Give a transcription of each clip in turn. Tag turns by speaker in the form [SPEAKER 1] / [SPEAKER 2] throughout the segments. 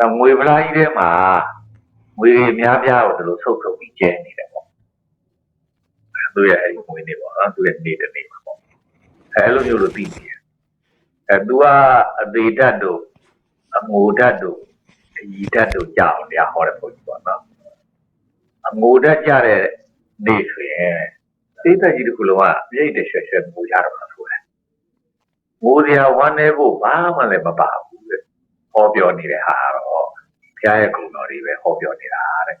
[SPEAKER 1] အဲငွေပလားကြီးထဲမှာငွေတွေအများပြားကိုဒီလိုဆုပ်ထုတ်ပြီးကျဲနေတယ်ပေါ့သူရဲ့အဲ့ဒီငွေနေပေါ့နော်သူရဲ့နေတဲ့နေမှာပေါ့အဲအဲ့လိုမျိုးလို့သိနေတယ်အဲသူကအသေးဓာတ်တို့အငိုဓာတ်တို့အညီဓာတ်တို့ကြောက်တရားဟောတဲ့ပုံကြီးပေါ့နော်အငိုဓာတ်ကြတဲ့နေဆိုရင်သိတဲ့ကြီးတစ်ခုလုံးကမြိတ်တရွှဲရွှဲငိုကြတော့မှာဆိုတယ်ငိုစရာဝမ်းနေဖို့ဘာမှလည်းမပါဘူးတဲ့ ဟောပြောနေတဲ့ဟာကတော့ဘုရားရဲ့ကုံတော်တွေပဲဟောပြောနေတာတဲ့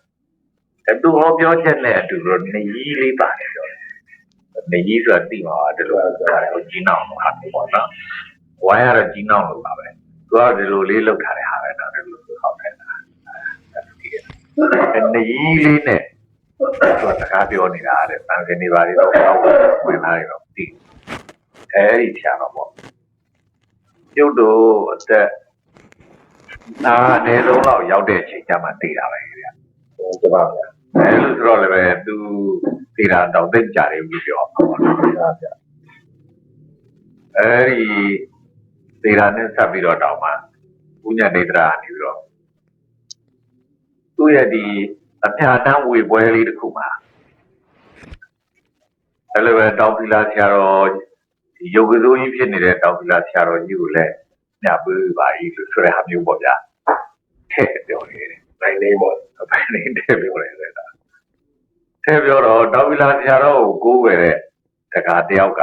[SPEAKER 1] အဲသူဟောပြောချက်နဲ့အတူတူနေကြီးလေးပါတယ်ပြောတယ်နေကြီးဆိုတာသိမှာပါဒီလိုဆိုတာဟိုကြီးနောင်ဟာပေါ့နော်ဝိုင်းရတော့ကြီးနောင်လို့ပါပဲသူကဒီလိုလေးလောက်ထားတဲ့ဟာပဲတော့ဒီလိုဟောတယ်အနေကြီးလေးနဲ့သူကစကားပြောနေတာတဲ့တန်ခင်နေပါလေတော့ဟောဝင်လာတယ်တော့ဒီအဲဒီဖြာတော့ပေါ့ကျုပ်တို့အသက် နာအနည်းဆုံးတော့ရောက်တဲ့အချိန်ကျမှသိတာပဲဗျာ
[SPEAKER 2] ဟုတ်ကဲ့ပါဗျာ
[SPEAKER 1] အဲလိုဆိုတော့လည်းပဲသူသိတာတော့သိကြတယ်လို့ပြောမှာပေါ့နော်
[SPEAKER 2] ဟုတ်ပါဗျာ
[SPEAKER 1] အဲဒီသေတာနဲ့ဆက်ပြီးတော့တောင်းမှဥညနေတရာနေပြီးတော့သူ့ရဲ့ဒီအပြာတန်းဝေပွဲလေးတစ်ခုမှာအဲ့လိုပဲတောင်းပီလာဆရာတော်ဒီယုတ်ကစိုးကြီးဖြစ်နေတဲ့တောင်းပီလာဆရာတော်ကြီးကိုလည်း ညပေးပါကြီးလို့ဆိုတဲ့ဟာမျိုးပေါ့ဗျာထဲ့ပြောနေတယ်
[SPEAKER 2] နိုင်နေပေါ့
[SPEAKER 1] အပိုင်းနေတဲ့ပြောနေတယ်ဒါထဲပြောတော့တောင်းပီလာဆရာတော်ကိုကိုးဝယ်တဲ့တကားတယောက်က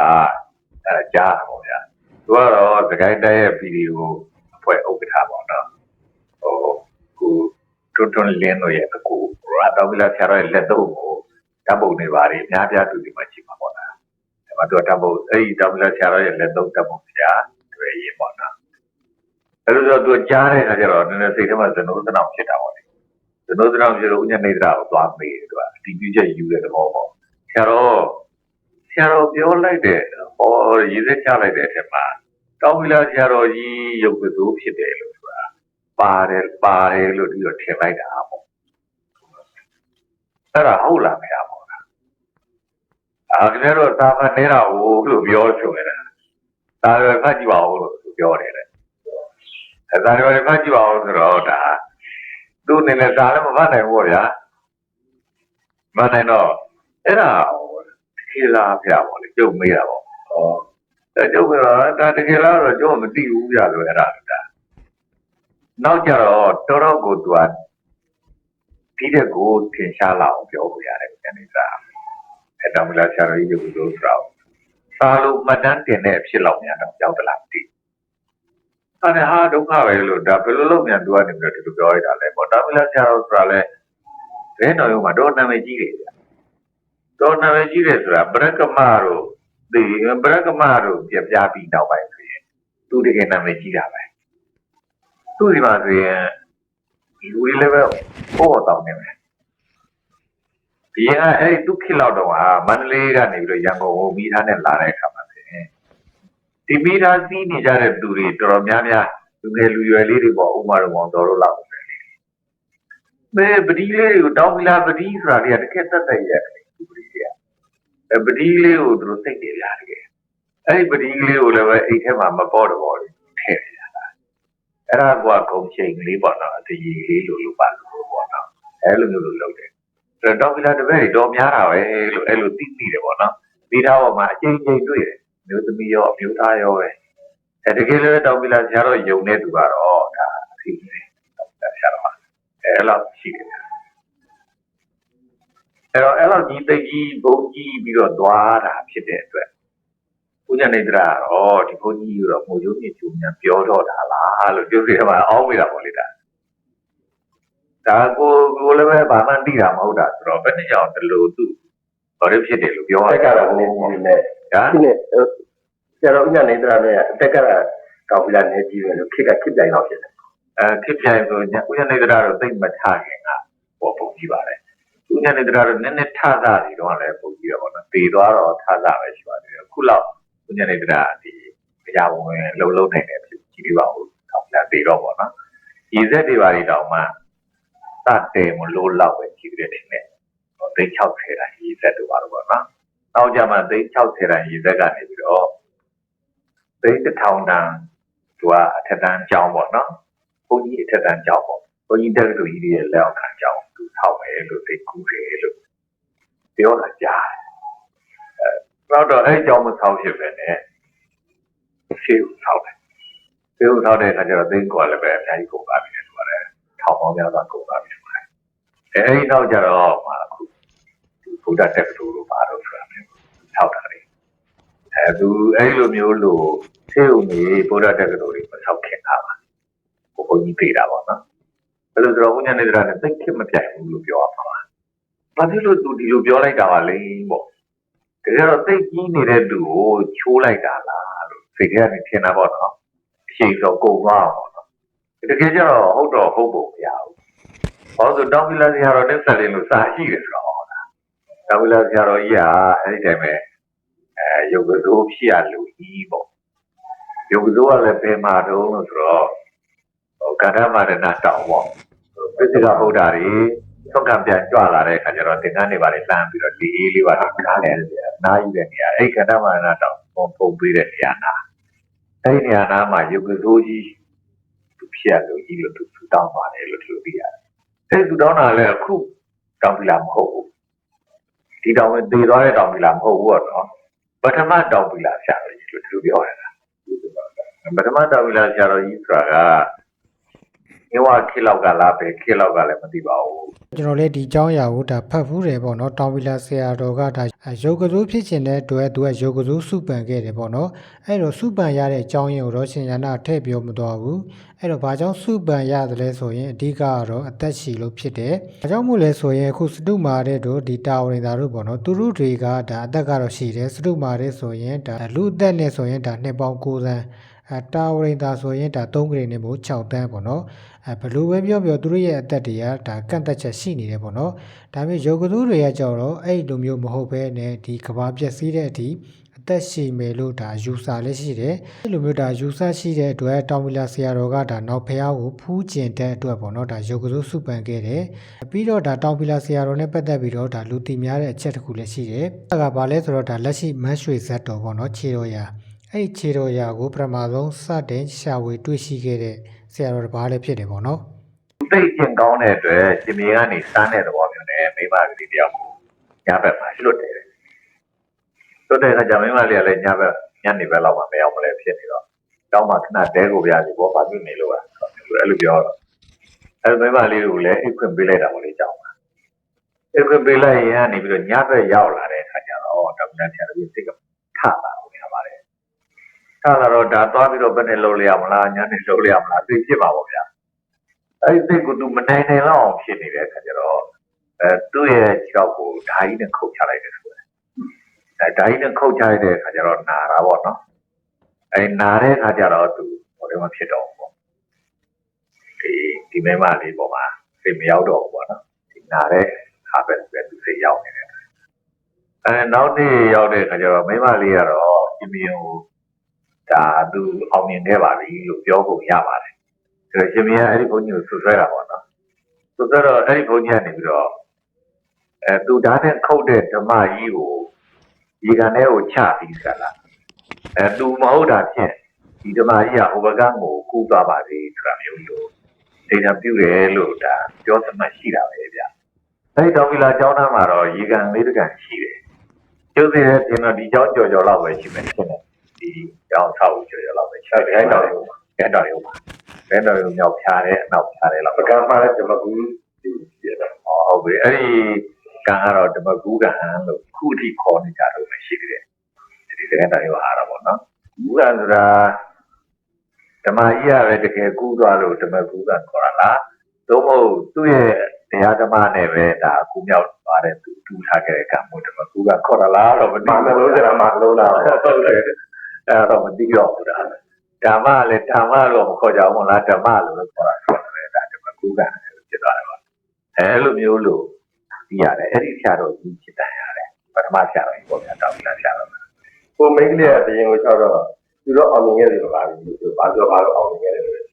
[SPEAKER 1] အဲကြားတာပေါ့ဗျာသူကတော့သခိုင်းတိုင်းရဲ့ဗီဒီယိုအဖွဲ့ဥက္ကဋ္ဌပေါ့နော်ဟိုကိုတွန်းတွန်းလင်းတို့ရဲ့အကူရာတောင်းပီလာဆရာတော်ရဲ့လက်တော့ကိုဓာတ်ပုံတွေပါတယ်အများပြားသူဒီမှာရှိမှာပေါ့နော်ဒါမှသူကဓာတ်ပုံအဲ့ဒီတောင်းပီလာဆရာတော်ရဲ့လက်တော့ဓာတ်ပုံဆရာတွေ့ရင်ပေါ့နော် အဲ့လိုဆိုသူကြားတဲ့အခါကျတော့နည်းနည်းစိတ်ထဲမှာဇနိုးသနောင်ဖြစ်တာပေါ့လေဇနိုးသနောင်ဖြစ်လို့ဥညနေတရာကိုသွားမေးတယ်သူကအတီးပြချက်ယူတဲ့သဘောပေါ့ဆရာတော်ဆရာတော်ပြောလိုက်တဲ့ဟောရေးစက်ချလိုက်တဲ့အထက်မှာတောင်းပီလာဆရာတော်ကြီးရုပ်ကစိုးဖြစ်တယ်လို့ဆိုတာပါတယ်ပါတယ်လို့ဒီတော့ထင်လိုက်တာပေါ့အဲ့ဒါဟုတ်လားမရပါဘူးလားအာခင်ဗျားတို့သာမန်နေတာဟုတ်လို့ပြောဆိုနေတာဒါပဲဖတ်ကြည့်ပါဦးလို့သူပြောတယ်လေ အဲဒါတွေဖတ်ကြည့်ပါဦးဆိုတော့ဒါသူ့အနေနဲ့ဒါလည်းမမှတ်နိုင်ဘူးပေါ့ဗျာမမှတ်နိုင်တော့အဲ့ဒါခေလာဖျားပေါ့လေကျုပ်မေးတာပေါ့ဟောအဲကျုပ်ကတော့ဒါတကယ်လားတော့ကျုပ်မသိဘူးဗျာလို့အဲ့ဒါဒါနောက်ကြတော့တော်တော်ကိုသူကဒီတဲ့ကိုထင်ရှားလာအောင်ပြောပြရတယ်ကျန်နေတာအဲ့တော့မလားဆရာတော်ကြီးကလို့ဆိုတော့စာလို့မှတ်တမ်းတင်တဲ့အဖြစ်လောက်များတော့ကြောက်တလားမသိဘူး အဲ့ဒါဟာဒုက္ခပဲလို့ဒါဘယ်လိုလုပ်မြန်သူကနေပြီးတော့ဒီလိုပြောရတာလဲပေါ့တာမီလာဆရာတော်ဆိုတာလဲဘယ်တော်ရုံမှာတော့နာမည်ကြီးတယ်ဗျာတော့နာမည်ကြီးတယ်ဆိုတာပရကမတို့ဒီပရကမတို့ပြပြပြီးနောက်ပိုင်းဆိုရင်သူတကယ်နာမည်ကြီးတာပဲသူဒီမှာဆိုရင်လူတွေလည်းပဲဟောတောင်းနေမယ်ဒီကအဲ့ဒီသူခေတ်လောက်တော့ဟာမန္တလေးကနေပြီးတော့ရန်ကုန်ကိုမိသားနဲ့လာတဲ့အခါမှာဆိုရင် ဒီမိသားစီးနေကြတဲ့သူတွေတော်တော်များများလူငယ်လူရွယ်လေးတွေပေါ့ဥမာတော်မောင်တော်တို့လောက်ပဲလေမဲပတိလေးကိုတောင်းပီလာပတိဆိုတာတွေကတကယ်တတ်တတ်ရဲ့ပတိတွေကအဲပတိလေးကိုသူတို့သိတယ်လားတကယ်အဲ့ဒီပတိလေးကိုလည်းပဲအိတ်ထဲမှာမပေါ်တော့ဘူးထည့်ရတာအဲ့ဒါကကုံချိန်လေးပေါ့နော်အတကြီးလေးလိုလိုပါလို့ပေါ့နော်အဲ့လိုမျိုးလိုလုပ်တယ်အဲ့တော့တောင်းပီလာတပည့်တွေတော်များတာပဲလို့အဲ့လိုသိမိတယ်ပေါ့နော်မိသားပေါ်မှာအချိန်ချင်းတွေ့တယ် မျိုးသမီးရောအမျိုးသားရောပဲအဲတကယ်လည်းတောင်းပြလာဆရာတော်ယုံတဲ့သူကတော့ဒါအဖြစ်ကြီးတယ်တောင်းပြလာဆရာတော်ကအဲလောက်ရှိတယ်အဲတော့အဲ့လောက်ကြီးသိကြီးဘုံကြီးပြီးတော့သွားတာဖြစ်တဲ့အတွက်ဘုရားနေတရာတော့ဒီဘုန်းကြီးကတော့မိုးရုံးမြင့်ကျူညာပြောတော့တာလားလို့ပြောပြရမှာအောင်းမိတာပေါ့လေဒါဒါကိုကိုလည်းပဲဘာမှသိတာမဟုတ်တာဆိုတော့ဘယ်နှကြောင်တလို့သူဘာလို့ဖြစ်တယ်လို့ပြောရ
[SPEAKER 2] တက်က
[SPEAKER 1] တာ
[SPEAKER 2] တော့နေကြီးနဲ့
[SPEAKER 1] ဒါ
[SPEAKER 2] ဒီနဲ့ဆရာတော်ဥညာနေတာနဲ့အတက်ကတောင်ပြလာနေကြီးပဲလို့ခက်ကခစ်တိုင်းတော့ဖြစ်တယ်
[SPEAKER 1] အဲဖြစ်ပြိုင်ဆိုညဥယျာဉ်နေတာတော့သိမ့်မထခင်ကပေါ်ပုံကြည့်ပါလေဥယျာဉ်နေတာတော့နည်းနည်းထတာတွေတော့လည်းပုံကြည့်ရပါတော့တည်သွားတော့ထတာပဲရှိပါတယ်အခုလောက်ဥယျာဉ်နေတာဒီကြာဝင်လုံလုံနိုင်တယ်ဖြစ်ကြည့်ပြပါဦးတော့လည်းတည်တော့ပေါ့နော်ဒီဇက်တွေပါတွေတောင်မှစတယ်မလို့လောက်ပဲကြည့်ရတယ်တင်တယ်ဟိုသိန်း60တာဒီဇက်တို့ပါတော့ပေါ့နော် နောက်ကြမှာသိန်း60တာဒီဇက်ကနေပြီးတော့သိန်း1000တန်သူကအထက်တန်းကျောင်းပေါ့နော်ဘုန်းကြီးအထက်တန်းကျောင်းပေါ့ဘုန်းကြီးတက္ကသိုလ်ကြီးရဲ့လက်အောက်ခံကြောင်းသူထောက်မယ်လို့သိကူးတယ်လို့ပြောတာကြားတယ်အဲတော့တော့အဲ့ကြောင်းမဆောက်ဖြစ်ပဲနဲ့ရှေ့ကိုဆောက်တယ်ရှေ့ကိုဆောက်တဲ့အခါကျတော့သိကွာလည်းပဲအများကြီးကုန်ပါပြီလို့ပြောတယ်ထောင်ပေါင်းများစွာကုန်ပါပြီလို့ပြောတယ်အဲအဲ့ဒီနောက်ကျတော့မှအခုဘုရားတက္ကသိုလ်လို့ပါတော့ဆိုတာမျိုး ထောက်တာလေအဲသူအဲ့လိုမျိုးလို့ရှေ့ုံကြီးဘုရားတက္ကသိုလ်တွေမဆောက်ခင်တာပါဘုန်းကြီးပြေးတာပေါ့နော်ဘယ်လိုဆိုတော့ဦးညနေတရားနဲ့သိခက်မပြိုင်ဘူးလို့ပြောရမှာပါ။ဘာဖြစ်လို့သူဒီလိုပြောလိုက်တာပါလဲပေါ့။တကယ်တော့သိကြီးနေတဲ့လူကိုချိုးလိုက်တာလားလို့စိတ်ထဲကနေထင်တာပေါ့နော်။အရှိန်ဆိုကုန်သွားအောင်ပေါ့နော်။တကယ်ကျတော့ဟုတ်တော့ဟုတ်ဖို့မရဘူး။ဘာလို့ဆိုတောင်းပြလာစရာတော့တက်ဆက်လေးလို့စာရှိတယ်ဆိုတော့ဟု တ်လား။တောင်းပြလာစရာတော့ကြီးကအဲ့ဒီတိုင်းပဲအဲရုပ်ကစိုးဖြစ်ရလူကြီးပေါ့။ရုပ်ကစိုးကလည်းပင်မာတုံးလို့ဆိုတော့ဟိုကန္ဓမာရဏတောင်းပေါ့ပိစိကဗုဒ္ဓတွေသုတ်ကံပြန်ကြွလာတဲ့အခါကျတော့သင်္ကန်းတွေပါလေလှမ်းပြီးတော့ဒီအေးလေးပါလေနားလဲနားယူတဲ့နေရာအဲ့ကန္ဓမာရဏတောင်းပုံပုံပေးတဲ့နေရာနာအဲ့ဒီနေရာနာမှာယုတ်ကစိုးကြီးသူဖြစ်ရလို့ကြီးလို့သူသူတောင်းပါတယ်လို့သူသိရတယ်အဲ့သူတောင်းတာလည်းအခုတောင်းပြလာမဟုတ်ဘူး ဒီတောင်းဝင်သေသွားတဲ့တောင်းပြလာမဟုတ်ဘူးတော့ပထမတောင်းပြလာဆရာတော်ကြီးလို့သူပြောရတယ်ပထမတောင်းပြလာဆရာတော်ကြီးဆိုတာက မြေဝခေလောက်ကလားပဲခေလောက်ကလည်းမသိပါဘူး
[SPEAKER 3] ကျွန်တော်လည်းဒီအကြောင်းအရာကိုဒါဖတ်ဖူးတယ်ပေါ့နော်တောင်ဝီလာဆရာတော်ကဒါရုပ်ကစိုးဖြစ်ခြင်းတဲ့အတွက်သူကရုပ်ကစိုးစုပန်ခဲ့တယ်ပေါ့နော်အဲ့တော့စုပန်ရတဲ့အကြောင်းရင်းကိုတော့ရှင်ရနာထည့်ပြောမသွားဘူးအဲ့တော့ဘာကြောင့်စုပန်ရတယ်လဲဆိုရင်အဓိကကတော့အသက်ရှည်လို့ဖြစ်တယ်ဘာကြောင့်မို့လဲဆိုရင်အခုစတုမာတဲ့တို့ဒီတာဝရင်သားတို့ပေါ့နော်သူတို့တွေကဒါအသက်ကတော့ရှိတယ်စတုမာတဲ့ဆိုရင်ဒါလူအသက်နဲ့ဆိုရင်ဒါနှစ်ပေါင်း9သန်း အဲတာဝရင်သားဆိုရင်ဒါ3ဂရိနဲ့မို့6တန်းပေါ့နော်အဲဘယ်လိုပဲပြောပြောသူတို့ရဲ့အသက်တွေကဒါကန့်သက်ချက်ရှိနေတယ်ပေါ့နော်ဒါပေမဲ့ယောဂသူတွေကကြောတော့အဲ့လိုမျိုးမဟုတ်ဘဲနဲ့ဒီကဘာပြက်စီးတဲ့အထိအသက်ရှည်မယ်လို့ဒါယူဆလည်းရှိတယ်အဲ့လိုမျိုးဒါယူဆရှိတဲ့အတွက်တောင်ဝီလာဆရာတော်ကဒါနောက်ဖះကိုဖူးကျင်တဲ့အတွက်ပေါ့နော်ဒါယောဂသူစုပန်ခဲ့တယ်ပြီးတော့ဒါတောင်ဝီလာဆရာတော်နဲ့ပတ်သက်ပြီးတော့ဒါလူသိများတဲ့အချက်တစ်ခုလည်းရှိတယ်အဲ့ဒါကဘာလဲဆိုတော့ဒါလက်ရှိမန်းရွှေဇက်တော်ပေါ့နော်ခြေတော်ရာ အဲ့ဒီခြေတော်ရာကိုပထမဆုံးစတင်ရှာဝေတွေ့ရှိခဲ့တဲ့ဆရာတော်တစ်ပါးလည်းဖြစ်တယ်ပေါ့နော်
[SPEAKER 1] သိကျင်ကောင်းတဲ့အတွက်ရှင်မြေကနေစမ်းတဲ့သဘောမျိုးနဲ့မိမကလေးတယောက်ကိုညဘက်မှာလွတ်တယ်လွတ်တဲ့အခါကျမိမလေးကလည်းညဘက်ညနေဘက်လောက်မှမရောက်မလဲဖြစ်နေတော့တောင်းမှခဏတဲကိုပြရစီဘောပါပြီနေလို့အဲ့လိုပြောတော့အဲ့မိမလေးကိုလည်းအိတ်ခွင့်ပေးလိုက်တာပေါ့လေကြောင်းပါအိတ်ခွင့်ပေးလိုက်ရင်ကနေပြီးတော့ညဘက်ရောက်လာတဲ့အခါကျတော့ဒေါက်တာဆရာကြီးစိတ်ကထလာလို့ရပါတယ် ထားလာတော့ဒါသွားပြီးတော့ဘယ်နဲ့လုံးရမလားညနေလုံးရမလားသိဖြစ်ပါပေါ့ဗျာအဲ့ဒီသိကိုသူမနိုင်နိုင်တော့အောင်ဖြစ်နေတဲ့အခါကျတော့အဲသူ့ရဲ့ကြောက်ကိုဓာကြီးနဲ့ခုတ်ချလိုက်တယ်ဆိုတယ်အဲဓာကြီးနဲ့ခုတ်ချလိုက်တဲ့အခါကျတော့နာတာပေါ့နော်အဲနာတဲ့အခါကျတော့သူဟိုထဲမှာဖြစ်တော့ဘူးပေါ့ဒီဒီမဲမလေးပေါ်မှာစိတ်မရောက်တော့ဘူးပေါ့နော်ဒီနာတဲ့ခါပဲပဲသူစိတ်ရောက်နေတယ်အဲနောက်နေ့ရောက်တဲ့အခါကျတော့မိမလေးကတော့ရှင်မြေကို ဒါသူအောင်မြင်ခဲ့ပါပြီလို့ပြောဖို့ရပါတယ်။ဒါရှင်မင်းကအဲ့ဒီဘုန်းကြီးကိုဆွဆွဲတာပေါ့နော်။ဆွဆွဲတော့အဲ့ဒီဘုန်းကြီးကနေပြီးတော့အဲသူဓာတ်နဲ့ခုတ်တဲ့ဓမ္မကြီးကိုဒီကံထဲကိုချပြီးစလား။အဲသူမဟုတ်တာဖြင့်ဒီဓမ္မကြီးကဟိုဘကံကိုကူးသွားပါစေဆိုတာမျိုးလို့ဒိဋ္ဌပြုတယ်လို့ဒါပြောသမှတ်ရှိတာပဲဗျ။အဲ့ဒီတော်ဗီလာကျောင်းသားမှာတော့ရေကန်လေးတကန်ရှိတယ်။ကျုပ်သေးတဲ့ပြင်တော့ဒီကျောင်းကြော်ကြော်လောက်ပဲရှိမယ်ဖြစ်နေ။ ဒီကြောင်ဆောက်ကြရလောက်ပဲချက်ခိုင်းတော်ရုံပါခိုင်းတော်ရုံပါခိုင်းတော်ရုံမြောက်ဖြားတဲ့အနောက်ဖြားတဲ့လောက်ပကံမှာလည်းဓမ္မကူဒီပြတာဟုတ်ပြီအဲ့ဒီကံကတော့ဓမ္မကူကံလို့ခုအထိခေါ်နေကြတော့မရှိသေးတယ်ဒီခိုင်းတော်ရုံအားတော့ဗောနော်ကူကံဆိုတာဓမ္မကြီးရပဲတကယ်ကူးသွားလို့ဓမ္မကူကံခေါ်တာလားသို့မဟုတ်သူ့ရဲ့တရားဓမ္မနဲ့ပဲဒါကူမြောက်သွားတဲ့သူတူထားခဲ့တဲ့ကံမို့ဓမ္မကူကခေါ်တာလားတော့မသိဘူးလို့ဆိုတာမှလုံးလားဟုတ်တယ် အဲ့တော့မသိတော့ဘူးဒါဓမ္မလည်းဓမ္မလို့မခေါ်ကြဘူးမလားဓမ္မလို့လည်းခေါ်တာဆိုတယ်ဒါဓမ္မကူကံဖြစ်သွားတယ်ပေါ့အဲလိုမျိုးလို့သိရတယ်အဲ့ဒီဆရာတော်ကြီးဖြစ်တန်ရတယ်ပထမဆရာတော်ကြီးပေါ့ဗျာတောင်းလာဆရာတော်
[SPEAKER 2] ကိုမိန်းကလေးကဘယင်ကိုချောက်တော့သူတော့အောင်မြင်ခဲ့တယ်ပါပြီသူဘာပြောပါလို့အောင်မြင်ခဲ့တယ်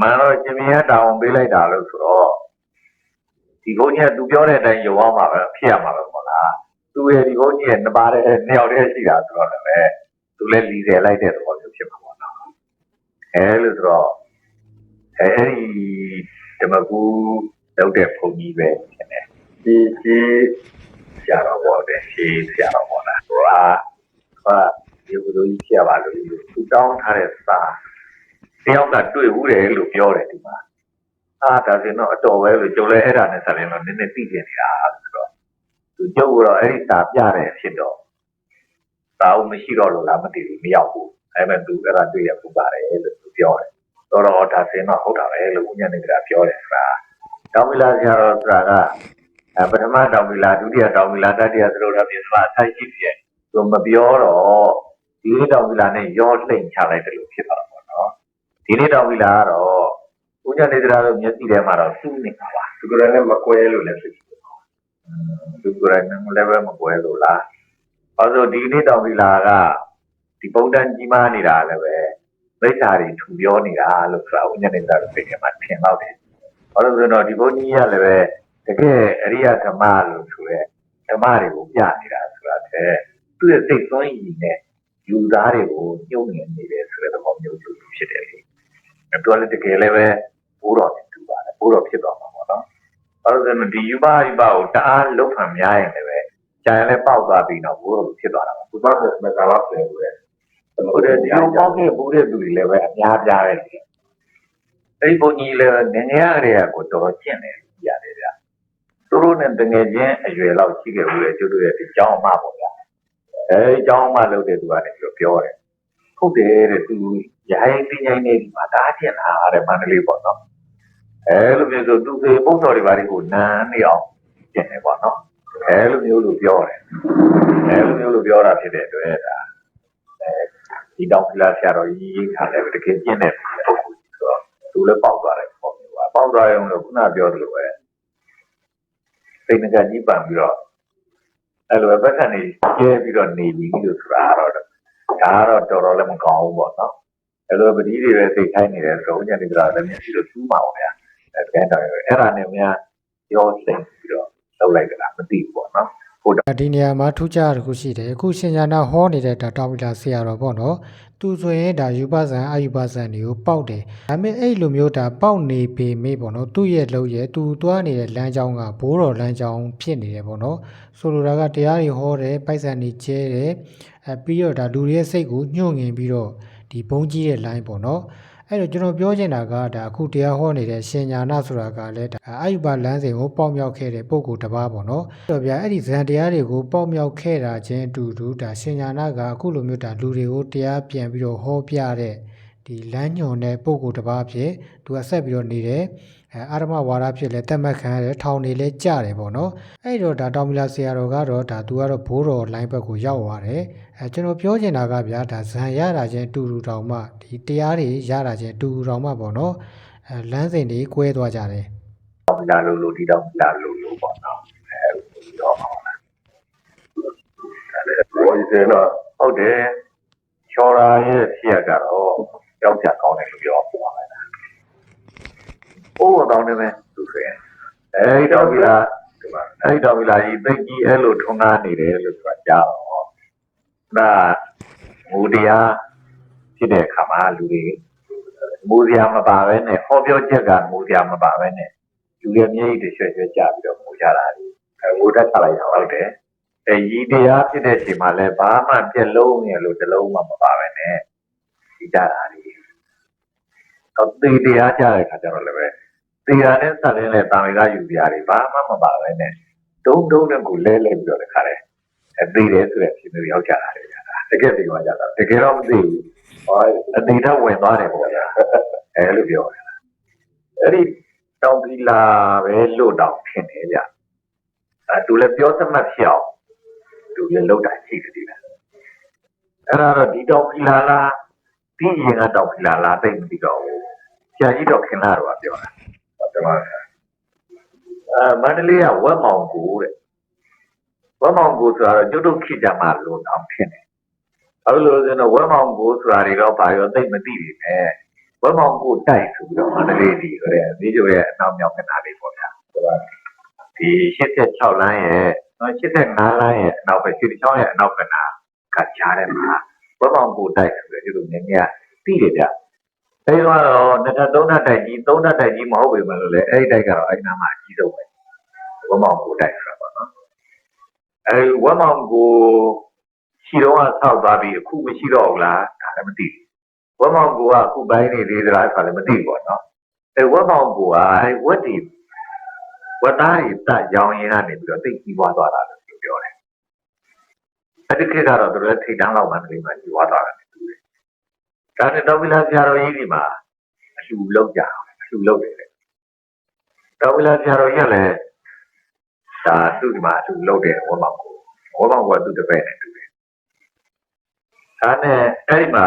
[SPEAKER 1] မှန်တော့ရှင်မင်းတောင်းပေးလိုက်တာလို့ဆိုတော့ဒီဘုန်းကြီးကသူပြောတဲ့အတိုင်းရုံအောင်မှာပဲဖြစ်ရမှာပဲပေါ့လားသူရဲ့ဒီဘုန်းကြီးရဲ့နှစ်ပါးတဲ့နှစ်ယောက်တည်းရှိတာဆိုတော့လည်း သူလည်းလီတယ်လိုက်တဲ့သဘောမျိုးဖြစ်မှာပေါ့နော်အဲလို့ဆိုတော့အဲအဲ့ဒီဓမကူလောက်တဲ့ဘုံကြီးပဲဖြစ်တယ်
[SPEAKER 2] ဒီဒီ
[SPEAKER 1] ဆရာတော်ဘောတဲ့ရှေးဆရာတော်ဘောလားဟိုဟာဟာဒီကုသိုလ်ကြီးဖြစ်ပါလို့သူတောင်းထားတဲ့စာတယောက်ကတွေ့ဦးတယ်လို့ပြောတယ်ဒီမှာအာဒါဆိုရင်တော့အတော်ပဲလို့ကြုံလဲအဲ့ဒါနဲ့ဆက်ရင်တော့နည်းနည်းသိကျင်နေတာဆိုတော့သူကြုံတော့အဲ့ဒီစာပြတယ်ဖြစ်တော့ စာအုပ်မရှိတော့လို့လားမသိဘူးမရောက်ဘူးအဲ့မဲ့သူအဲ့ဒါတွေ့ရပူပါတယ်လို့သူပြောတယ်တော့တော့ဒါဆိုရင်တော့ဟုတ်တာပဲလို့ဦးညနေကပြောတယ်ဆိုတာတောင်းမလာဆရာတော်ဆိုတာကအဲပထမတောင်ပီလာဒုတိယတောင်ပီလာတတိယသလိုတော့ပြင်စမဆိုင်ရှိဖြစ်သူမပြောတော့ဒီနေ့တောင်ပီလာနဲ့ရောလှိမ့်ချလိုက်တယ်လို့ဖြစ်သွားတာပေါ့နော်ဒီနေ့တောင်ပီလာကတော့ဦးညနေတရားတို့မျက်စိထဲမှာတော့စူးနေတာပါ
[SPEAKER 2] သူကလည်းမကွဲလို့လည်းဖြစ်တယ်
[SPEAKER 1] သူကလည်းလည်းပဲမကွဲလို့လား ဘာလို့ဒီနေ့တောင်ပီလာကဒီပုံတန်ကြီးမားနေတာလည်းပဲမိစ္ဆာတွေထူပြောနေတာလို့ဆိုတာဦးညနေတရားတို့ပြင်မှာထင်တော့တယ်ဘာလို့လဲဆိုတော့ဒီဘုန်းကြီးကလည်းပဲတကယ်အရိယဓမ္မလို့ဆိုရဲဓမ္မတွေကိုပြနေတာဆိုတာတဲ့သူ့ရဲ့စိတ်သွင်းရည်နဲ့ယူသားတွေကိုညှို့ငင်နေတယ်ဆိုတဲ့သဘောမျိုးသူဖြစ်တယ်လေအဲတော့လည်းတကယ်လည်းပဲဘိုးတော်နဲ့တူပါတယ်ဘိုးတော်ဖြစ်သွားမှာပေါ့နော်ဘာလို့လဲဆိုတော့ဒီယူပါယူပါကိုတအားလုံးဖန်များရင်လည်း ပဲကြာရင်လည်းပေါက်သွားပြီးတော့ဘိုးတော်ဖြစ်သွားတာပါ
[SPEAKER 2] သူသားကမကလာပြန်လို့
[SPEAKER 1] ဟုတ်တယ်ဒီလိုပေါက်ခဲ့ဘူးတဲ့သူတွေလည်းပဲအများပြားပဲလေအဲ့ဒီဘုန်းကြီးလည်းငငယ်ရတဲ့ကိုတော်တော်ကျင့်တယ်ရတယ်ဗျသူတို့နဲ့တငယ်ချင်းအရွယ်လောက်ရှိခဲ့ဘူးလေကျွတ်တို့ရဲ့ဒီကျောင်းအမပေါ့ဗျအဲဒီကျောင်းအမလုပ်တဲ့သူကနေပြီးတော့ပြောတယ်ဟုတ်တယ်တဲ့သူရိုင်းတင်းရိုင်းနေဒီမှာဒါကျင့်တာတဲ့မန္တလေးပေါ့နော်အဲလိုမျိုးဆိုသူပေပုံတော်တွေဘာတွေကိုနန်းနေအောင်ကျင့်တယ်ပေါ့နော် အဲလိုမျိုးလို့ပြောတယ်အဲလိုမျိုးလို့ပြောတာဖြစ်တဲ့အတွက်ဒါဒီတောင်ဖလာဆရာတော်ကြီးခါလည်းတကယ်ကျင့်တဲ့ပုဂ္ဂိုလ်ကြီးဆိုတော့သူလည်းပေါက်သွားတယ်ပေါ့မျိုးပါပေါက်သွားရုံလို့ခုနပြောသလိုပဲစိတ်ငကကြီးပန်ပြီးတော့အဲ့လိုပဲဘက်ကနေကျဲပြီးတော့နေပြီလို့ဆိုတာကတော့ဒါကတော့တော်တော်လည်းမကောင်းဘူးပေါ့နော်အဲ့လိုပတိတွေပဲစိတ်ထိုင်းနေတယ်ဆိုတော့ညနေကလည်းမျက်စိတော့သူ့မှာပါဗျာအဲ့ဒါတော့အဲ့ဒါနဲ့များပြောစိတ်ပြီးတော့ လောက်လိုက်ကြတာမသိဘူးပေါ့နော်
[SPEAKER 3] ဒီနေရာမှာထူးခြားတာတစ်ခုရှိတယ်အခုရှင်ညာနာဟောနေတဲ့ဒါတောင်ပီလာဆရာတော်ပေါ့နော်သူဆိုရင်ဒါယူပဇံအာယူပဇံတွေကိုပေါက်တယ်ဒါပေမဲ့အဲ့လိုမျိုးဒါပေါက်နေပေမေပေါ့နော်သူ့ရဲ့လုံရဲ့သူသွားနေတဲ့လမ်းကြောင်းကဘိုးတော်လမ်းကြောင်းဖြစ်နေတယ်ပေါ့နော်ဆိုလိုတာကတရားတွေဟောတယ်ပိုက်ဆံတွေကျဲတယ်အဲပြီးတော့ဒါလူတွေရဲ့စိတ်ကိုညှို့ငင်ပြီးတော့ဒီဘုံကြီးရဲ့ line ပေါ့နော် အဲ့တော့ကျွန်တော်ပြောချင်တာကဒါအခုတရားဟောနေတဲ့ရှင်ညာနာဆိုတာကလည်းဒါအာယုဘလမ်းစဉ်ကိုပေါက်မြောက်ခဲ့တဲ့ပုံကိုယ်တစ်ပါးပေါ့နော်အဲ့တော့ဗျာအဲ့ဒီဇန်တရားတွေကိုပေါက်မြောက်ခဲ့တာချင်းအတူတူဒါရှင်ညာနာကအခုလိုမျိုးဒါလူတွေကိုတရားပြန်ပြီးတော့ဟောပြတဲ့ဒီလမ်းညွန်တဲ့ပုံကိုယ်တစ်ပါးဖြစ်သူကဆက်ပြီးတော့နေတယ် အဲအာရမဝါဒဖြစ်လဲတက်မှတ်ခံရတယ်ထောင်နေလဲကြတယ်ပေါ့နော်အဲ့တော့ဒါတောင်မီလာဆရာတော်ကတော့ဒါသူကတော့ဘိုးတော်လိုင်းဘက်ကိုရောက်သွားတယ်အဲကျွန်တော်ပြောချင်တာကဗျာဒါဇန်ရတာချင်းအတူတူတောင်မှဒီတရားတွေရတာချင်းအတူတူတောင်မှပေါ့နော်အဲလမ်းစဉ်တွေကွဲသွားကြတယ်
[SPEAKER 1] တောင်လာလို့လို့ဒီတောင်လာလို့လို့ပေါ့နော်အဲတော့ပါလား
[SPEAKER 2] ဘောဒီစင်တော့
[SPEAKER 1] ဟုတ်တယ်ချော်ရာရဲ့ဖြစ်ရကတော့ကြောက်ကြကောင်းတယ်လို့ပြောပါ မယ်လား။အိုးတောင်းနေမယ်သူဆိုရင်အဲဒီတော့ဒီလားဒီမှာအဲဒီတော့ဒီလားဒီသိကြီးအဲ့လိုထွန်းကားနေတယ်လို့ဆိုတာကြားတော့ဒါမူတရားဖြစ်တဲ့အခါမှာလူတွေမူစရာမပါပဲနဲ့ဟောပြောချက်ကမူစရာမပါပဲနဲ့လူတွေမျက်ရည်တွေရွှဲရွှဲကြပြီးတော့မူကြတာလေအဲငိုတက်ချလိုက်တာဟုတ်တယ်အဲရည်တရားဖြစ်တဲ့အချိန်မှာလည်းဘာမှပြက်လုံးရလို့တစ်လုံးမှမပါပဲနဲ့ဒီကြတာလေတော့သေတရားကြတဲ့ခါကျတော့လည်း ပဲသေတာနဲ့ဆက်လင်းတဲ့တာမေကယူပြရတယ်ဘာမှမပါပဲနဲ့ဒုံဒုံနဲ့ကိုလဲလဲပြီးတော့တခါလဲအဲသေတယ်ဆိုတဲ့ဖြစ်မျိုးရောက်ကြတာလေဗျာတကယ်သေသွားကြတာတကယ်တော့မသိဘူး
[SPEAKER 2] ဟော
[SPEAKER 1] အတိတ်ထဝင်သွားတယ်ပေါ့ဗျာအဲလိုပြောတယ်အဲ့ဒီတောင်ပီလာပဲလို့တောင်ဖြစ်နေကြအဲသူလည်းပြောသမတ်ဖြစ်အောင်သူလည်းလောက်တာရှိတယ်ဒီလားအဲ့ဒါတော့ဒီတောင်ပီလာလားဒီရင်ကတောင်ပီလာလားသိမသိတော့ဘူးဆရာကြီးတော်ခင်လာတော့ပြောတာ ကျွန်တော်အဲမန္တလေးကဝက်မောင်ကိုတဲ့ဝက်မောင်ကိုဆိုတော့ကျွတ်တို့ခိကြမှာလို့တောင်ဖြစ်နေအဲ့လိုဆိုတော့ဝက်မောင်ကိုဆိုတာတွေတော့ဘာရောသိမသိပြီပဲဝက်မောင်ကိုတိုက်ဆိုပြီးတော့မန္တလေးဒီဆိုတဲ့ဒီကျိုးရဲ့အနောက်မြောက်ခဏလေးပေါ့ဗျာဒီ86လမ်းရဲ့နော်85လမ်းရဲ့အနောက်ပဲ86ရဲ့အနောက်ခဏကကြားထဲမှာဝက်မောင်ကိုတိုက်ဆိုပြီးတော့ဒီလိုနည်းနည်းသိတယ်ဗျ အဲဒီတော့နှစ်ထပ်သုံးထပ်တိုက်ကြီးသုံးထပ်တိုက်ကြီးမဟုတ်ပေမဲ့လို့လေအဲ့ဒီတိုက်ကတော့အဲ့နာမှာအကြီးဆုံးပဲဝက်မောင်ကိုတိုက်ဆိုတာပေါ့နော်အဲဒီဝက်မောင်ကိုရှိတော့ဆောက်သွားပြီးအခုမရှိတော့ဘူးလားဒါလည်းမသိဘူးဝက်မောင်ကိုကအခုပိုင်းနေသေးသလားဆိုတာလည်းမသိဘူးပေါ့နော်အဲဝက်မောင်ကိုကအဲဝက်ဒီဝက်သားတွေတတ်ရောင်းရင်းကနေပြီးတော့တိတ်ကြီးပွားသွားတာလို့ပြောတယ်အဲ့ဒီခေတ်ကတော့သူတို့ထိတ်တန်းလောက်မှနေမှကြီးပွားသွားတယ်တူတယ် ဒါနဲ့တော့ဗီလာဆရာတော်ကြီးဒီမှာအလှူလောက်ကြအောင်အလှူလောက်တယ်လေတော့ဗီလာဆရာတော်ကြီးကလည်းဒါသူ့ဒီမှာအလှူလောက်တယ်ဝက်မောင်ကိုဝက်မောင်ကသူ့တပည့်နဲ့တူတယ်ဒါနဲ့အဲ့ဒီမှာ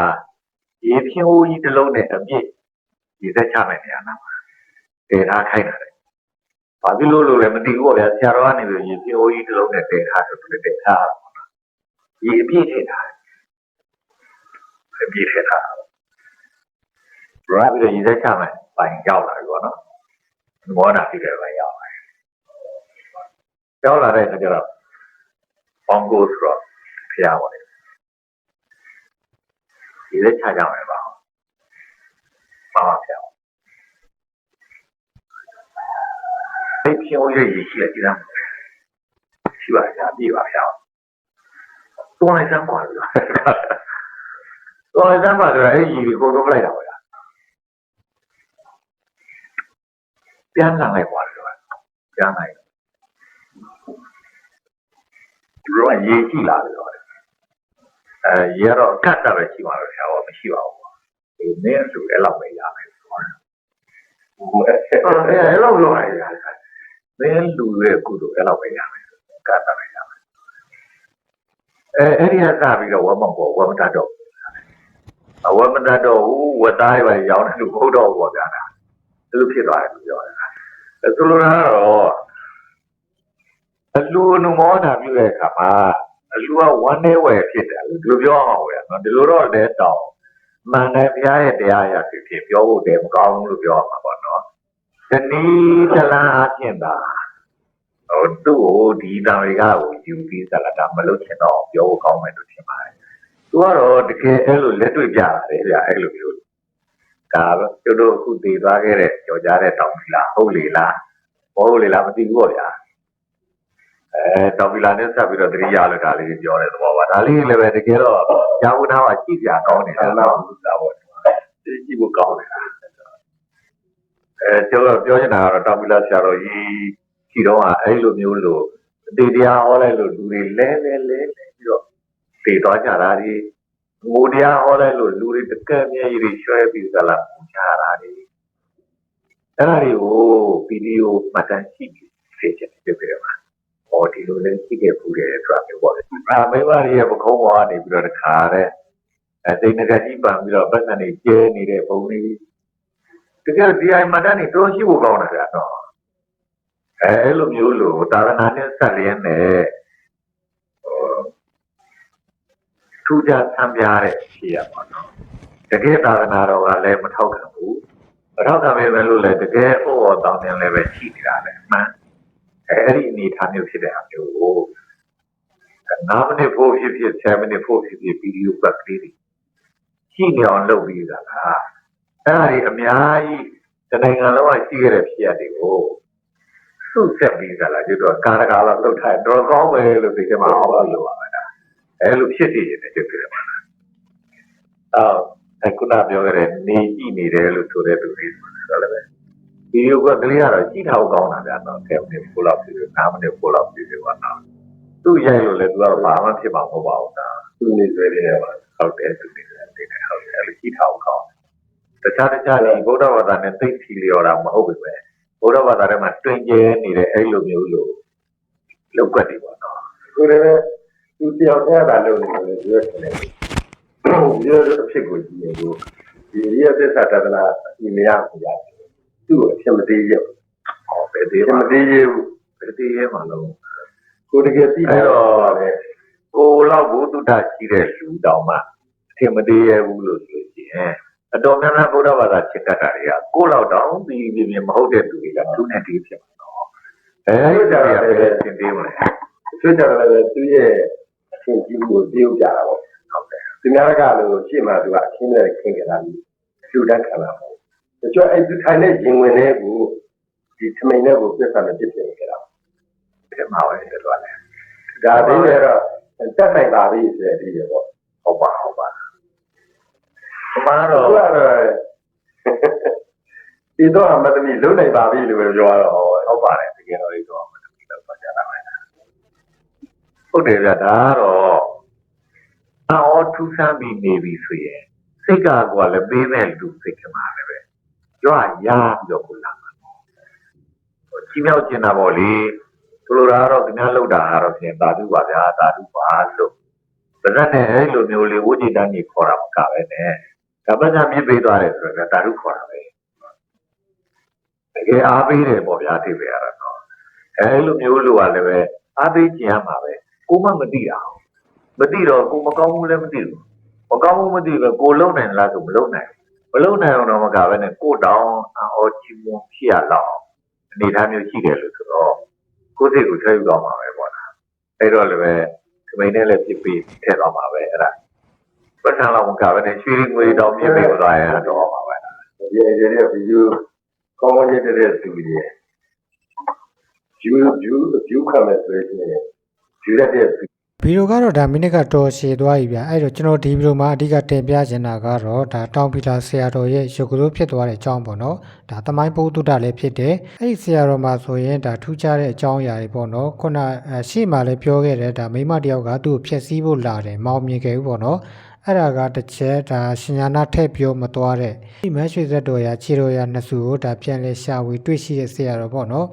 [SPEAKER 1] ရေဖြင်းဦးကြီးတစ်လုံးနဲ့အပြည့်ရေသက်ချမယ်နေရာနာမှာတည်ထားခိုင်းတာလေဘာဖြစ်လို့လို့လဲမသိဘူးပေါ့ဗျာဆရာတော်ကနေပြီးရေဖြင်းဦးကြီးတစ်လုံးနဲ့တည်ထားဆိုသူလည်းတည်ထားတာပေါ့နော်ရေအပြည့်ထည့်ထားတယ် အပြည့်ထည့်ထားတာရပြီးတော့ရေသက်ချမယ်ပိုင်ရောက်လာပြီပေါ့နော်မောနာပြီးတယ်ပိုင်ရောက်လာတယ်ရောက်လာတဲ့အခါကျတော့ပေါင်ကိုဆိုတော့ဖျားပါလေရေသက်ချကြမယ်ပါပါပါဖျားအဲ့ဖြင်း တွန်းလိုက်စမ်းပါလို့တွန်းလိုက်စမ်းပါဆိုတော့အဲ့ဒီရေကိုတော့လိုက်တာပါဗျာပြန်လာလိုက်ပါလို့ပြန်လိုက်ဒီလိုရေကြည့်လာတယ်တော့အဲရေတော့ကတ်တာပဲရှိပါတော့ဆရာတော့မရှိပါဘူးဒီနေ့ဆိုအဲ့လောက်ပဲရမယ်ဆိုတော့အဲ့အဲ့လောက်လောက်ရတယ်မင်းလူရဲ့ကုသိုလ်အဲ့လောက်ပဲရမယ်ကတ်တာပဲရမယ်အဲအဲ့ဒီကစပြီးတော့ဝမပေါ်ဝမတတ်တော့ အဝမတတ်တော့ဘူးဝသားတွေပဲရောင်းတယ်လို့ဟုတ်တော့ဘောဗျာဒါလိုဖြစ်သွားတယ်ပြောတယ်အဲဆိုလိုတာကတော့အလူအနုမောတာပြုတဲ့အခါမှာအလူကဝမ်းနေဝယ်ဖြစ်တယ်လို့ဒီလိုပြောအောင်ဗျာနော်ဒီလိုတော့လည်းတောင်းမှန်တယ်ဘုရားရဲ့တရားအရာဖြစ်ဖြစ်ပြောဖို့တည်းမကောင်းဘူးလို့ပြောရမှာပေါ့နော်ဒီနည်းတလားအဖြစ်တာဟိုသူ့ကိုဒီတာတွေကကိုယူပြီးသလားဒါမလုပ်ချင်တော့ပြောဖို့ကောင်းမယ်လို့ထင်ပါတယ် သူကတော့တကယ်အဲ့လိုလက်တွေ့ပြရတယ်ဗျာအဲ့လိုမျိုးဒါတော့ကျတို့အခုတည်သွားခဲ့တဲ့ကြော်ကြားတဲ့တောင်းပြီလားဟုတ်လေလားမဟုတ်လေလားမသိဘူးပေါ့ဗျာအဲတော်ဗီလာနဲ့ဆက်ပြီးတော့တတိယလို့ဒါလေးပြောတဲ့သဘောပါဒါလေးလည်းပဲတကယ်တော့ကြာဦးသားကကြည့်ကြကောင်းနေတာတော့ဒါပေါ့ဒီကြည့်ဖို့ကောင်းနေတာအဲကျွန်တော်ပြောချင်တာကတော့တော်ဗီလာဆရာတော်ကြီးကြည့်တော့အဲ့လိုမျိုးလို့တေတရားဟောလိုက်လို့လူတွေလဲလဲလဲ ပြီးတော့တေသွားကြတာဒီငိုတရားဟောလိုက်လို့လူတွေတကက်မျက်ရည်တွေရွှဲပြီးသလားပူကြတာဒီအဲ့ဒါတွေကိုဗီဒီယိုမှတ်တမ်းရှိပြီးဖေ့ချင်ပြပြရမှာဟောဒီလိုလည်းရှိခဲ့ဖူးတယ်ဆိုတာမျိုးပေါ့လေ။အာမိမကြီးရဲ့ပကုံးပေါ်ကနေပြီးတော့တခါတဲ့အဲတိတ်ငကကြီးပန်ပြီးတော့ပတ်စံနေကျဲနေတဲ့ပုံလေးတကယ်ဒီအိမ်မတန်းနေတွန်းရှိဖို့ကောင်းတယ်ဗျာတော့အဲအဲ့လိုမျိုးလို့တာဝနာနဲ့ဆက်လျင်းနဲ့ဟို ထူးခြားဆန်းပြားတဲ့ဖြေရပါတော့တကယ်တာဝနာတော်ကလည်းမထောက်ခံဘူးမထောက်ခံပေမဲ့လို့လည်းတကယ်ဟောတောင်းတင်လည်းပဲရှိနေတာပဲအမှန်အဲ့ဒီအနေထားမျိုးဖြစ်တဲ့အမျိုးကို9မိနစ်ဖို့ဖြစ်ဖြစ်7မိနစ်ဖို့ဖြစ်ဖြစ်ဗီဒီယိုပတ်ကလေးတွေရှိနေအောင်လုပ်ပြီးတာလားအဲ့ဒါတွေအများကြီးတနိုင်ငံလုံးကရှိခဲ့တဲ့ဖြစ်ရပ်တွေကိုစုဆက်ပြီးတာလားကျွတ်တော့ကာရကာလောက်လှုပ်ထားတော်ကောင်းပဲလို့ဒီကမှာအောင်လို့ပါမယ်ဒါ အဲ့လိုဖြစ်နေတယ်ကျွတ်တယ်မှာအော်အခုနပြောခဲ့တဲ့နေကြည့်နေတယ်လို့ဆိုတဲ့သူတွေဆိုတော့လည်းဗီဒီယိုကကလေးကတော့ကြည့်ထားကောင်းတာဗျာတော့10မိနစ်ပို့လောက်ပြီး9မိနစ်ပို့လောက်ပြီးပြီပေါ့နော်သူ့ရိုက်လို့လည်းသူကတော့ဘာမှဖြစ်မှာမဟုတ်ပါဘူးဒါသူ့နေဆွဲနေတယ်ပါဟုတ်တယ်သူနေတယ်နေတယ်ဟုတ်တယ်အဲ့လိုကြည့်ထားကောင်းတခြားတခြားဒီဗုဒ္ဓဘာသာနဲ့သိပ်ထီလျော်တာမဟုတ်ဘူးပဲဗုဒ္ဓဘာသာထဲမှာတွင်ကျဲနေတဲ့အဲ့လိုမျိုးလို့လောက်ွက်တယ်ပေါ့နော်
[SPEAKER 2] ကိုယ်လည်း သူတယောက်တည်းကလုပ်နေတယ်ပြောတယ်ဒီလိုအဖြစ်ကိုကြည့်နေလို့ဒီရိယသစ္စာတဒနာဒီမရဘူးရတယ်သူ့အဖြစ်မသေးရဘူး
[SPEAKER 1] ဟောပဲသေး
[SPEAKER 2] အဖြစ်
[SPEAKER 1] ပါ
[SPEAKER 2] မသေးရဘူး
[SPEAKER 1] ပဲသေးရဲမှာလို့
[SPEAKER 2] ကိုယ်တကယ်သိတယ်တော့လေ
[SPEAKER 1] ကိုလောက်ဘုဒ္ဓတာရှိတဲ့လူတောင်မှအထင်မသေးရဘူးလို့ဆိုရင်အတော်များများဗုဒ္ဓဘာသာချစ်တတ်တာတွေကကိုလောက်တောင်ပြီးပြီးမဟုတ်တဲ့သူတွေကသူနဲ့တည်းဖြစ်မှာတော့အဲဒီကြရပဲသင်သေးမလဲ
[SPEAKER 2] ဆွေးကြတယ်လည်းသူရဲ့ အရှင်ကြီးကိုတည်ဥကြတာပေါ့
[SPEAKER 1] ဟုတ်တယ်
[SPEAKER 2] သူများကလို့ရှေ့မှာသူကအချင်းနဲ့ခင်ကြတာပြီးလူတန်းခံလာပေါ့တချို့အဲ့ဒီထိုင်တဲ့ရင်ဝင်တဲ့ကိုဒီထမိန်တဲ့ကိုပြဿနာဖြစ်ဖြစ်နေကြတာ
[SPEAKER 1] ဖြစ်မှာပဲတော်တော်လည်း
[SPEAKER 2] ဒါသေးတယ်တော့တက်နိုင်ပါပြီဆိုတဲ့အဒီပေါ့
[SPEAKER 1] ဟုတ်ပါဟုတ်ပါပမာ
[SPEAKER 2] အဲ့
[SPEAKER 1] တော့
[SPEAKER 2] တော့ဒီတော့အမသမီးလုံနိုင်ပါပြီလို့ပဲပြောရတော့
[SPEAKER 1] ဟုတ်ပါတယ်တကယ်တော့ဒီတော့မသိတော့ပါကြတာပဲ ဟုတ်တယ်ဗျဒါကတော့အော်ထူးဆန်းပြီးနေပြီဆိုရင်စိတ်ကကွာလည်းပေးမဲ့လူစိတ်ကမှာလည်းပဲကြွားရပြီးတော့ကိုလာမှာကြီးမြောက်ကျင်တာပေါ့လေဆိုလိုတာကတော့ခင်ဗျားလောက်တာကတော့ပြင်သာဓုပါဗျာသာဓုပါလို့ဗဇက်နဲ့အဲ့လိုမျိုးလေးဝိจิတန်းကြီးခေါ်တာမကပဲနဲ့ဒါပတ်ကမြင့်ပေးသွားတယ်ဆိုတော့သာဓုခေါ်တာပဲတကယ်အားပေးတယ်ပေါ့ဗျာတိပဲရတော့အဲ့လိုမျိုးလိုကလည်းပဲအားပေးကြင်ရမှာပဲ ကိုမမသိတာမသိတော့ကိုမကောင်းဘူးလည်းမသိဘူးမကောင်းဘူးမသိပဲကိုလုံနိုင်လားဆိုမလုံနိုင်မလုံနိုင်အောင်တော့မကပဲနဲ့ကိုတောင်းအော်ချီမွန်ဖြစ်ရလောက်အနေထားမျိုးရှိတယ်လို့ဆိုတော့ကိုယ်စိတ်ကိုဆွဲယူသွားမှာပဲပေါ့လားအဲ့တော့လည်းပဲခမိန်နဲ့လည်းပြစ်ပြီးထည့်သွားမှာပဲအဲ့ဒါပတ်ထန်လောက်မကပဲနဲ့ရွှေငွေတောင်ပြစ်ပြီးသွားရင်တော့မှာပဲ
[SPEAKER 2] ဒီအရေးရဲ့ဗီဒီယိုကောင်းကောင်းရတဲ့သူတွေ view view view ခံမဲ့ဆိုရင် view ရတဲ့
[SPEAKER 3] ဗီဒီယိုကတော့ဒါမိနစ်ကတော်ရှည်သွားပြီဗျအဲ့တော့ကျွန်တော်ဒီဗီဒီယိုမှာအဓိကတင်ပြချင်တာကတော့ဒါတောင်ပီတာဆရာတော်ရဲ့ရုပ်ကလေးဖြစ်သွားတဲ့အကြောင်းပေါ့နော်ဒါသမိုင်းပုဒ်တုဒ္ဒလည်းဖြစ်တယ်အဲ့ဒီဆရာတော်မှာဆိုရင်ဒါထူးခြားတဲ့အကြောင်းအရာတွေပေါ့နော်ခုနအရှေ့မှာလည်းပြောခဲ့တယ်ဒါမိမတယောက်ကသူ့ကိုဖျက်ဆီးဖို့လာတယ်မောင်မြင်ခဲ့ဘူးပေါ့နော်အဲ့ဒါကတစ်ချက်ဒါရှင်ညာနာထည့်ပြောမသွားတဲ့ဒီမရွှေသက်တော်ရာခြေတော်ရာနှစ်စုကိုဒါပြန်လဲရှာဝေတွေ့ရှိတဲ့ဆရာတော်ပေါ့နော်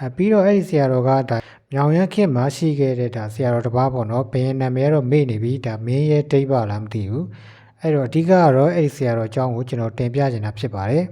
[SPEAKER 3] အဲပြီးတော့အဲ့ဒီဆရာတော်ကဒါ မြောင်ရခေတ်မှာရှိခဲ့တဲ့ဒါဆရာတော်တစ်ပါးပေါ့နော်ဘယ်နာမည်ကတော့မေ့နေပြီဒါမင်းရဲ့တိတ်ပါလားမသိဘူးအဲ့တော့အဓိကကတော့အဲ့ဒီဆရာတော်အကြောင်းကိုကျွန်တော်တင်ပြချင်တာဖြစ်ပါတယ်